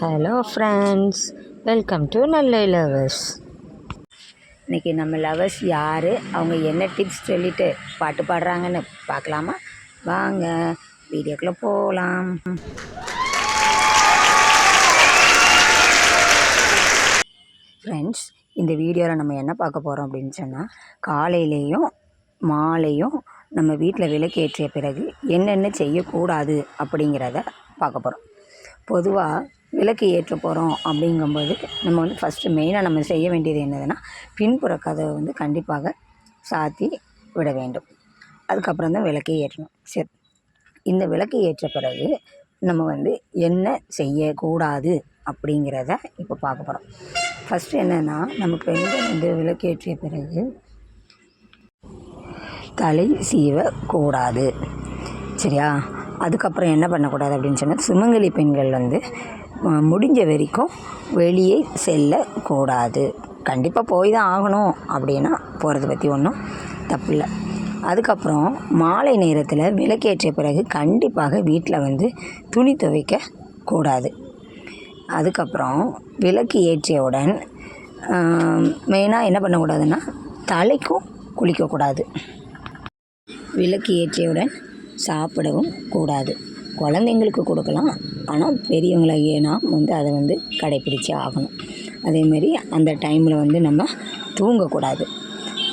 Hello friends welcome to நல்ல lovers இன்றைக்கி நம்ம லவர்ஸ் யார்? அவங்க என்ன டிப்ஸ் சொல்லிட்டு பாட்டு பாடுறாங்கன்னு பார்க்கலாமா? வாங்க வீடியோக்குள்ளே போகலாம் ஃப்ரெண்ட்ஸ் இந்த வீடியோவில் நம்ம என்ன பார்க்க போகிறோம் அப்படின்னு சொன்னால் காலையிலேயும் மாலையும் நம்ம வீட்டில் விளக்கேற்றிய பிறகு என்னென்ன செய்யக்கூடாது அப்படிங்கிறத பார்க்க போகிறோம் பொதுவாக விளக்கு ஏற்ற போகிறோம் அப்படிங்கும்போது நம்ம வந்து ஃபஸ்ட்டு மெயினாக நம்ம செய்ய வேண்டியது என்னதுன்னா பின்புற கதவை வந்து கண்டிப்பாக சாத்தி விட வேண்டும். அதுக்கப்புறம் தான் விளக்கை ஏற்றணும். சரி. இந்த விளக்கு ஏற்ற பிறகு நம்ம வந்து என்ன செய்யக்கூடாது அப்படிங்கிறத இப்போ பார்க்க போகிறோம் ஃபஸ்ட்டு என்னென்னா நம்ம பெண்கள் வந்து விளக்கேற்றிய பிறகு தலை சீவக்கூடாது. சரியா? அதுக்கப்புறம் என்ன பண்ணக்கூடாது அப்படின்னு சொன்னால் சுமங்கலி பெண்கள் வந்து முடிஞ்ச வரைக்கும் வெளியே செல்லக்கூடாது. கண்டிப்பாக போய் தான் ஆகணும் அப்படின்னா போகிறத பற்றி ஒன்றும் தப்பில்லை. அதுக்கப்புறம் மாலை நேரத்தில் விளக்கேற்றிய பிறகு கண்டிப்பாக வீட்டில் வந்து துணி துவைக்க கூடாது. அதுக்கப்புறம் விளக்கு ஏற்றியவுடன் மெயினாக என்ன பண்ணக்கூடாதுன்னா தலைக்கும் குளிக்கக்கூடாது. விளக்கு ஏற்றியவுடன் சாப்பிடவும் கூடாது. குழந்தைங்களுக்கு கொடுக்கலாம். ஆனால் பெரியவங்களாகிய நாம் வந்து அதை வந்து கடைப்பிடிச்சே ஆகணும். அதேமாரி அந்த டைமில் வந்து நம்ம தூங்கக்கூடாது.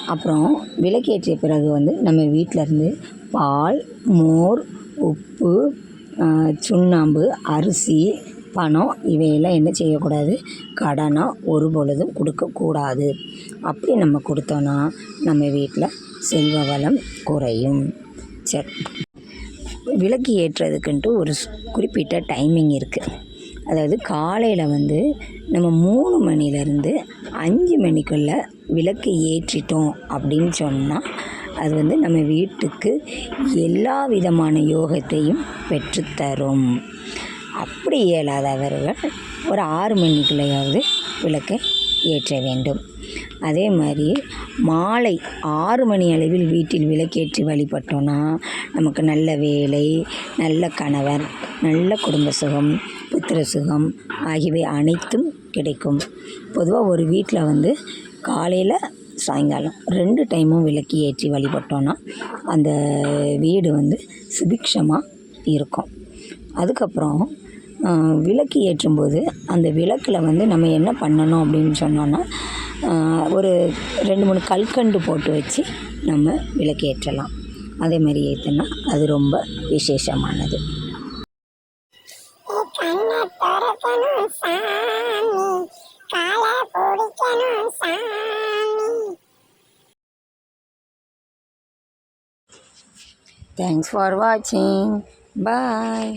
அப்புறம் விளக்கேற்றிய பிறகு வந்து நம்ம வீட்டில் இருந்து பால் மோர் உப்பு சுண்ணாம்பு அரிசி பணம் இவையெல்லாம் என்ன செய்யக்கூடாது? கடனாக ஒரு பொழுதும் கொடுக்கக்கூடாது. அப்படி நம்ம கொடுத்தோன்னா நம்ம வீட்டில் செல்வ வளம் குறையும். சரி. விளக்கு ஏற்றுறதுக்குன்ட்டு ஒரு குறிப்பிட்ட டைமிங் இருக்குது அதாவது காலையில் வந்து நம்ம மூணு மணிலேருந்து அஞ்சு மணிக்குள்ளே விளக்கு ஏற்றிட்டோம் அப்படின்னு சொன்னால் அது வந்து நம்ம வீட்டுக்கு எல்லா விதமான யோகத்தையும் பெற்றுத்தரும். அப்படி இயலாதவர்கள் ஒரு ஆறு மணிக்குள்ளேயாவது விளக்கை ஏற்ற வேண்டும். அதே மாதிரி மாலை ஆறு மணி அளவில் வீட்டில் விளக்கேற்றி வழிபட்டோன்னா நமக்கு நல்ல வேலை நல்ல கணவர் நல்ல குடும்ப சுகம் புத்திர சுகம் ஆகியவை அனைத்தும் கிடைக்கும். பொதுவாக ஒரு வீட்டில் வந்து காலையில் சாயங்காலம் ரெண்டு டைமும் விளக்கி ஏற்றி வழிபட்டோன்னா அந்த வீடு வந்து சுபிக்ஷமாக இருக்கும். அதுக்கப்புறம் விளக்கு ஏற்றும்போது அந்த விளக்கில் வந்து நம்ம என்ன பண்ணணும் அப்படின்னு சொன்னோன்னா ஒரு ரெண்டு மூணு கல்கண்டு போட்டு வச்சு நம்ம விளக்கு ஏற்றலாம். அதே மாதிரி ஏற்றினா அது ரொம்ப விசேஷமானது. தேங்க்ஸ் ஃபார் வாட்சிங் பாய்